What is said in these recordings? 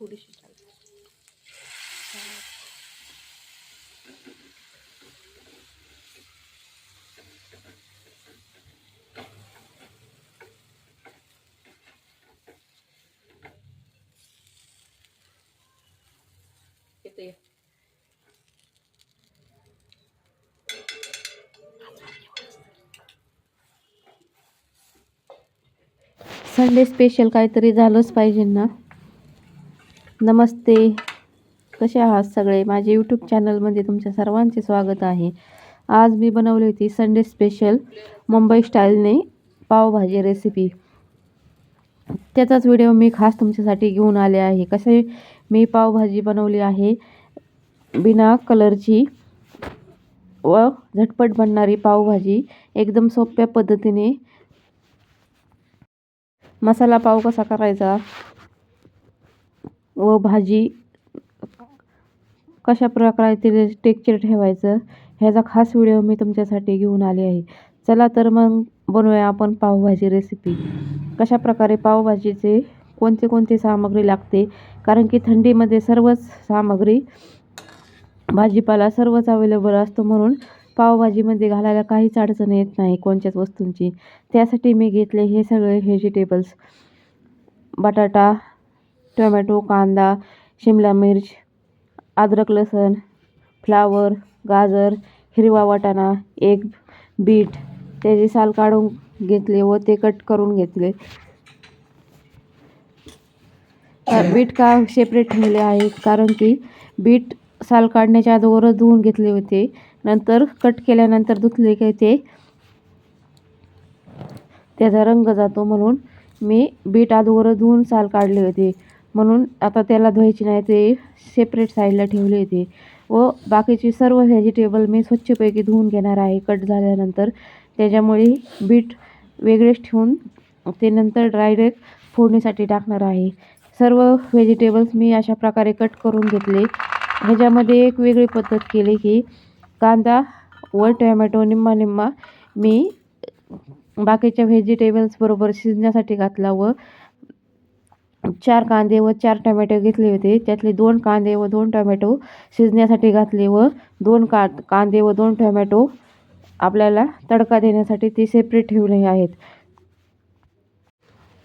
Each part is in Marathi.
थोडीशी चालते येते संडे स्पेशल काहीतरी झालंच पाहिजे ना? नमस्ते. कसे आहात सगळे? माझे यूट्यूब चॅनलमध्ये तुमच्या सर्वांचे स्वागत आहे. आज मी बनवली होती संडे स्पेशल मुंबई स्टाईलने पावभाजी रेसिपी त्याचाच व्हिडिओ मी खास तुमच्यासाठी घेऊन आले आहे. कसे मी पावभाजी बनवली आहे बिना कलरची व झटपट बनणारी पावभाजी एकदम सोप्या पद्धतीने. मसाला पाव कसा करायचा? व भाजी कशा प्रकारे तिथे टेक्चर ठेवायचं ह्याचा खास व्हिडिओ मी तुमच्यासाठी घेऊन आले आहे. चला तर मग बनवूया आपण पावभाजी रेसिपी कशा प्रकारे पावभाजीचे कोणते कोणते सामग्री लागते? कारण की थंडीमध्ये सर्वच सामग्री भाजीपाला सर्वच अवेलेबल असतो म्हणून पावभाजीमध्ये घालायला काहीच अडचण येत नाही कोणत्याच वस्तूंची. त्यासाठी मी घेतले हे सगळे व्हेजिटेबल्स बटाटा टोमॅटो कांदा शिमला मिर्च अद्रक लसूण फ्लावर गाजर हिरवा वाटाणा एक बीट. त्याची साल काढून घेतले व ते कट करून घेतले. बीट का सेपरेट ठेवले आहे कारण की बीट साल काढण्याच्या अगोदरच धुवून घेतले होते. नंतर कट केल्यानंतर धुतले की ते त्याचा रंग जातो म्हणून मी बीट अगोदरच धुवून साल काढले होते. म्हणून आता त्याला धुवायची नाही ते सेपरेट साईडला ठेवले होते. व बाकीचे सर्व व्हेजिटेबल मी स्वच्छपैकी धुवून घेणार आहे. कट झाल्यानंतर त्याच्यामुळे बीट वेगळेच ठेवून ते नंतर डायरेक्ट फोडणीसाठी टाकणार आहे. सर्व व्हेजिटेबल्स मी अशा प्रकारे कट करून घेतले. ह्याच्यामध्ये एक वेगळी पद्धत केली की कांदा व टोमॅटो निम्मा निम्मा मी बाकीच्या व्हेजिटेबल्सबरोबर शिजण्यासाठी घातला व चार कांदे व चार टोमॅटो घेतले होते. त्यातले दोन कांदे व दोन टोमॅटो शिजण्यासाठी घातले व दोन का कांदे व दोन टोमॅटो आपल्याला तडका देण्यासाठी ते सेपरेट ठेवले आहेत.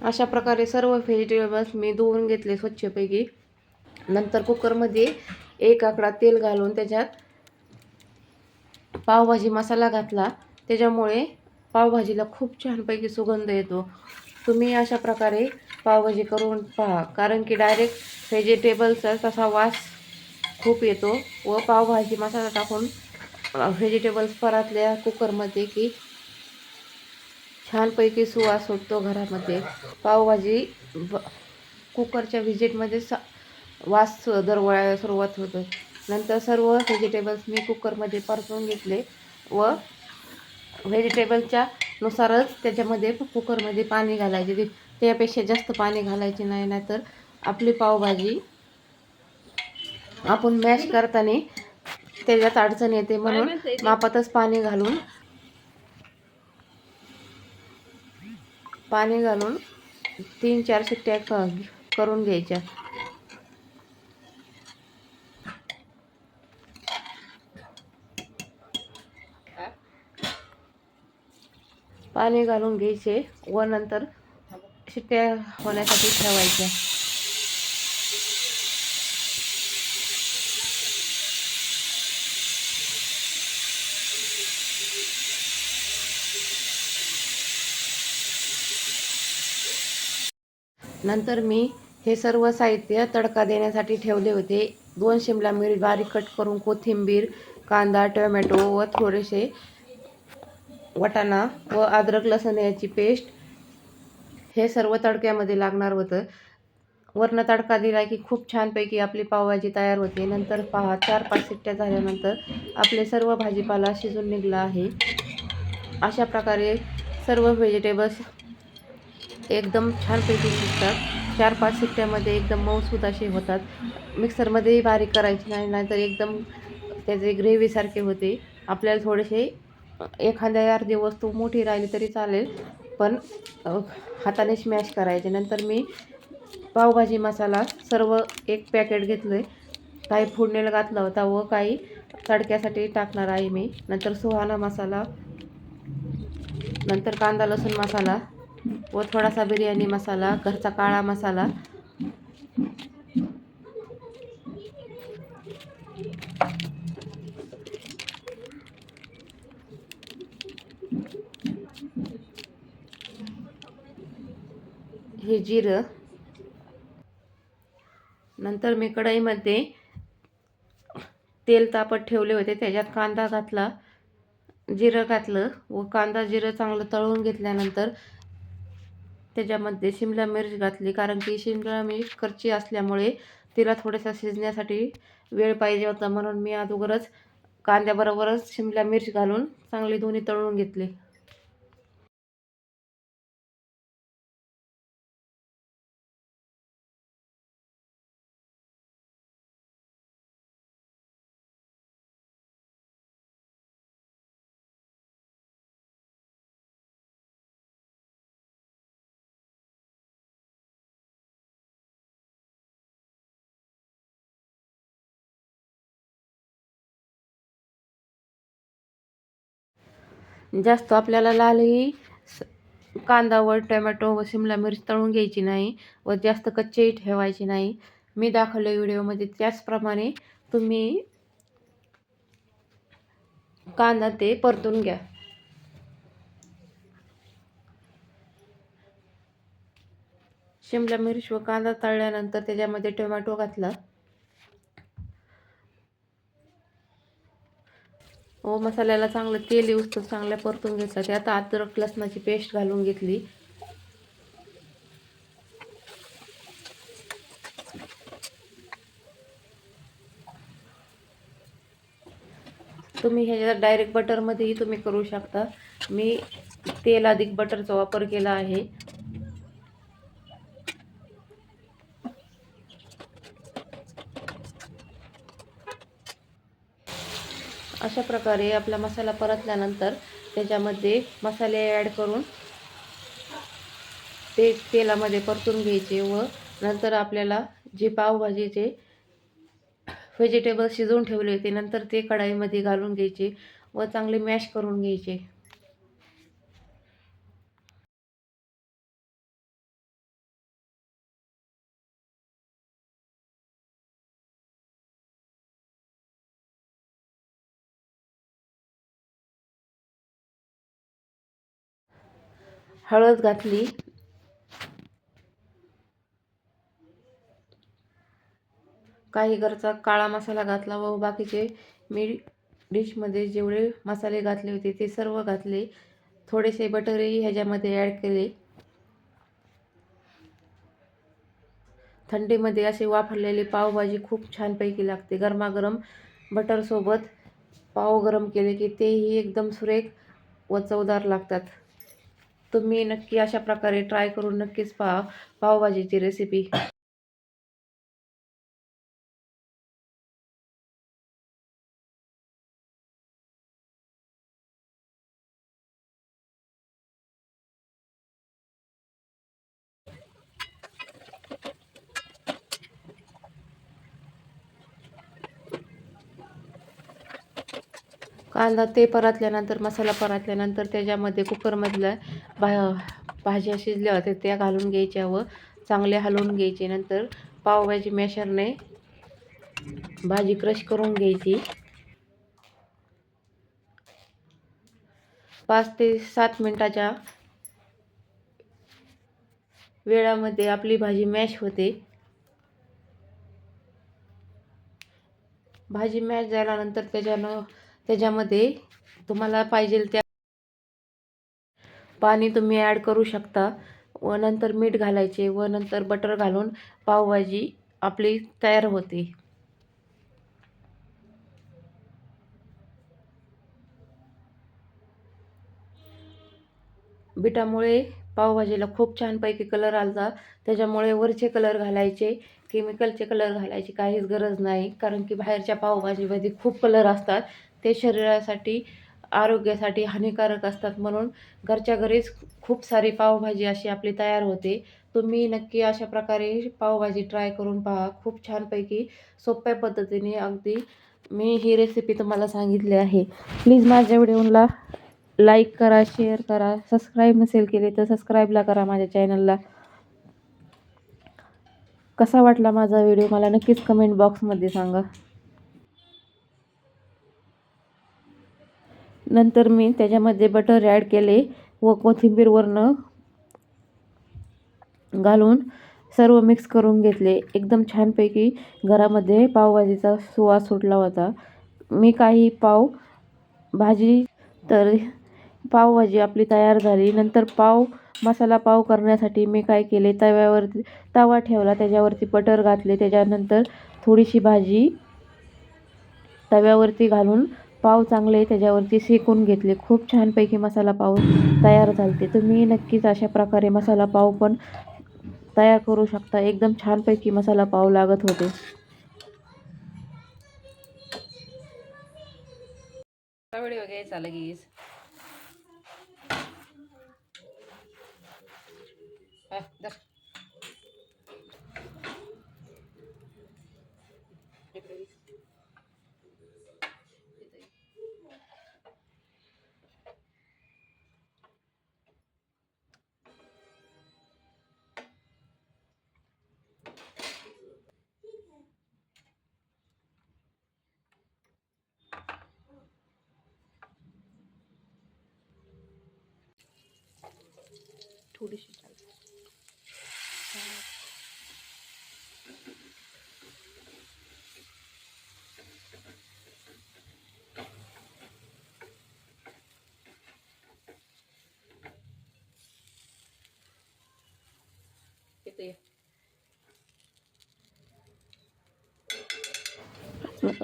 अशा प्रकारे सर्व व्हेजिटेबल्स मी धुवून घेतले स्वच्छपैकी. नंतर कुकरमध्ये एक आकडा तेल घालून त्याच्यात पावभाजी मसाला घातला. त्याच्यामुळे पावभाजीला खूप छानपैकी सुगंध येतो. तुम्ही अशा प्रकारे पावभाजी करून पहा. कारण की डायरेक्ट व्हेजिटेबलचा तसा वास खूप येतो व पावभाजी मसाला टाकून व्हेजिटेबल्स परातल्या कुकरमध्ये की छानपैकी सुवास सुटतो घरामध्ये. पावभाजी कुकरच्या व्हिजिटमध्ये सा वास दरवळायला सुरुवात होतं. नंतर सर्व व्हेजिटेबल्स मी कुकरमध्ये परतून घेतले व व्हेजिटेबलच्या नुसारच त्याच्यामध्ये कुकरमध्ये पाणी घालायचे. ते त्यापेक्षा जास्त पाणी घालायचे नाही नाहीतर आपली पावभाजी आपण मॅश करताना त्याच्यात अडचण येते म्हणून मापातच पाणी घालून पाणी घालून तीन चार शिट्ट्या करून घ्यायच्या. पाणी घालून घ्यायचे व नंतर शिट्ट्या होण्यासाठी ठेवायच्या. नंतर मी हे सर्व साहित्य तडका देण्यासाठी ठेवले होते. दोन शिमला मिरच बारीक कट करून कोथिंबीर कांदा टोमॅटो व थोडेसे वाटाणा व अद्रक लसण याची पेस्ट हे सर्व तडक्यामध्ये लागणार होतं. वरनं तडका दिला की खूप छानपैकी आपली पावभाजी तयार होते. नंतर पहा चार पाच सिट्ट्या झाल्यानंतर आपले सर्व भाजीपाला शिजून निघला आहे. अशा प्रकारे सर्व व्हेजिटेबल्स एकदम छानपैकी शिजतात. चार पाच सिट्ट्यामध्ये एकदम मऊसूत असे होतात. मिक्सरमध्येही बारीक करायचे नाही नाहीतर एकदम त्याचे ग्रेव्हीसारखे होते. आपल्याला थोडेसे एखाद्या अर्धी वस्तू मोठी राहिली तरी चालेल पण हाताने स्मॅश करायचे. नंतर मी पावभाजी मसाला सर्व एक पॅकेट घेतलं आहे काही फोडणीला घातला होता व काही तडक्यासाठी टाकणार आहे मी. नंतर सुहाणा मसाला नंतर कांदा लसूण मसाला व थोडासा बिर्याणी मसाला घरचा काळा मसाला. हे जिरं. नंतर मी कढईमध्ये तेल तापत ठेवले होते. त्याच्यात कांदा घातला जिरं घातलं व कांदा जिरं चांगलं तळून घेतल्यानंतर त्याच्यामध्ये शिमला मिरच घातली. कारण की शिमला मिरच कच्ची असल्यामुळे तिला थोडंसं शिजण्यासाठी वेळ पाहिजे होता. म्हणून मी अगोदरच कांद्याबरोबरच शिमला मिरच घालून चांगली दोन्ही तळून घेतली. जास्त आपल्याला लालही स- कांदा व टोमॅटो व शिमला मिरच तळून घ्यायची नाही व जास्त कच्चेही ठेवायची नाही. मी दाखवल्या व्हिडिओमध्ये त्याचप्रमाणे तुम्ही कांदा ते परतून घ्या. शिमला मिरच व कांदा तळल्यानंतर त्याच्यामध्ये टोमॅटो घातला. व मसाल्याला चांगलं तेल येऊस चांगल्या परतून घेतला आता अद्रक लसणाची पेस्ट घालून घेतली. तुम्ही ह्याच्यात डायरेक्ट बटरमध्येही तुम्ही करू शकता. मी तेल अधिक बटरचा वापर केला आहे. अशा प्रकारे आपला मसाला परतल्यानंतर त्याच्यामध्ये मसाले ॲड करून ते तेलामध्ये परतून घ्यायचे व नंतर आपल्याला जे पावभाजीचे व्हेजिटेबल शिजवून ठेवले होते नंतर ते कढाईमध्ये घालून घ्यायचे व चांगले मॅश करून घ्यायचे. हळद घातली. काही घरचा काळा मसाला घातला व बाकीचे मी डिशमध्ये जेवढे मसाले घातले होते ते सर्व घातले. थोडेसे बटरही ह्याच्यामध्ये ॲड केले. थंडीमध्ये असे वापरलेले पावभाजी खूप छानपैकी लागते. गरमागरम बटरसोबत पाव गरम केले की तेही एकदम सुरेख व चवदार लागतात. तुम्ही नक्की अशा प्रकारे ट्राय करून नक्कीच पहा. पावभाजीची रेसिपी कांदा ते परतल्यानंतर मसाला परतल्यानंतर त्याच्यामध्ये कुकरमधल्या भा भाज्या शिजल्या होत्या त्या घालून घ्यायच्या व चांगले हलवून घ्यायचे. नंतर पावभाजी मॅशरने भाजी क्रश करून घ्यायची. पाच ते सात मिनटाच्या वेळामध्ये आपली भाजी मॅश होते. भाजी मॅश झाल्यानंतर त्याच्यानं त्याच्यामध्ये तुम्हाला पाहिजे त्या पाणी तुम्ही ॲड करू शकता. व नंतर मीठ घालायचे व नंतर बटर घालून पावभाजी आपली तयार होते. बिटामुळे पावभाजीला खूप छानपैकी कलर आलता. त्याच्यामुळे वरचे कलर घालायचे केमिकलचे कलर घालायची काहीच गरज नाही. कारण की बाहेरच्या पावभाजीमध्ये खूप कलर असतात. ते शरीरासाठी आरोग्यासाठी हानिकारक असतात म्हणून घरच्या घरीच खूप सारी पावभाजी अशी आपली तयार होते. तुम्ही नक्की अशा प्रकारे पावभाजी ट्राय करून पहा. खूप छानपैकी सोप्या पद्धतीने अगदी मी ही रेसिपी तुम्हाला सांगितली आहे. प्लीज माझ्या व्हिडिओला लाईक करा शेअर करा. सबस्क्राईब नसेल केले तर सबस्क्राईबला करा माझ्या चॅनलला कसा वाटला माझा व्हिडिओ? मला नक्कीच कमेंट बॉक्समध्ये सांगा. नंतर मी त्याच्यामध्ये बटर ॲड केले व कोथिंबीरवरनं घालून सर्व मिक्स करून घेतले. एकदम छानपैकी घरामध्ये पावभाजीचा सुवास सुटला होता. मी काही पाव भाजी तर पावभाजी आपली तयार झाली. नंतर पाव मसाला पाव करण्यासाठी मी काय केले? तव्यावरती तवा ठेवला. त्याच्यावरती बटर घातले. त्याच्यानंतर थोडीशी भाजी तव्यावरती घालून पाव चांगले त्याच्यावरती शेकून घेतले. खूप छानपैकी मसाला पाव तयार झालते. तुम्ही नक्कीच अशा प्रकारे मसाला पाव पण तयार करू शकता. एकदम छानपैकी मसाला पाव लागत होते. व्हिडिओ घ्यायचा लगेच. थोडीशी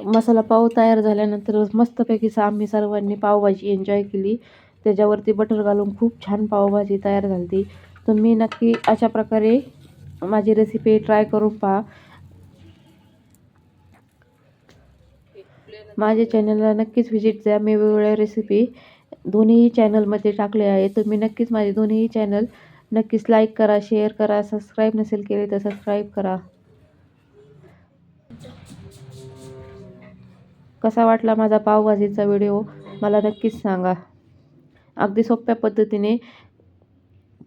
मसाला पाव तयार झाल्यानंतर मस्तपैकी आम्ही सर्वांनी पावभाजी एन्जॉय केली. त्याच्यावरती बटर घालून खूप छान पावभाजी तयार झाली तुम्ही नक्की अशा प्रकारे माझी रेसिपी ट्राय करून पहा. माझ्या चॅनलला नक्कीच व्हिजिट द्या. मी वेगवेगळ्या रेसिपी दोन्ही चॅनलमध्ये टाकले आहे तुम्ही नक्कीच माझे दोन्ही चॅनल नक्कीच लाईक करा शेअर करा सबस्क्राईब नसेल केले तर सबस्क्राईब करा. कसा वाटला माझा पावभाजीचा व्हिडिओ मला नक्कीच सांगा. अगदी सोप्या पद्धतीने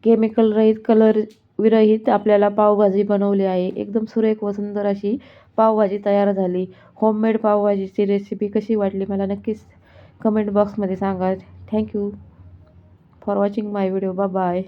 केमिकल रहित कलर विरहित आपल्याला पावभाजी बनवली आहे. एकदम सुरेख व सुंदर अशी पावभाजी तयार झाली. होममेड पावभाजीची रेसिपी कशी वाटली मला नक्कीच कमेंट बॉक्समध्ये सांगा. Thank you for watching my video bye bye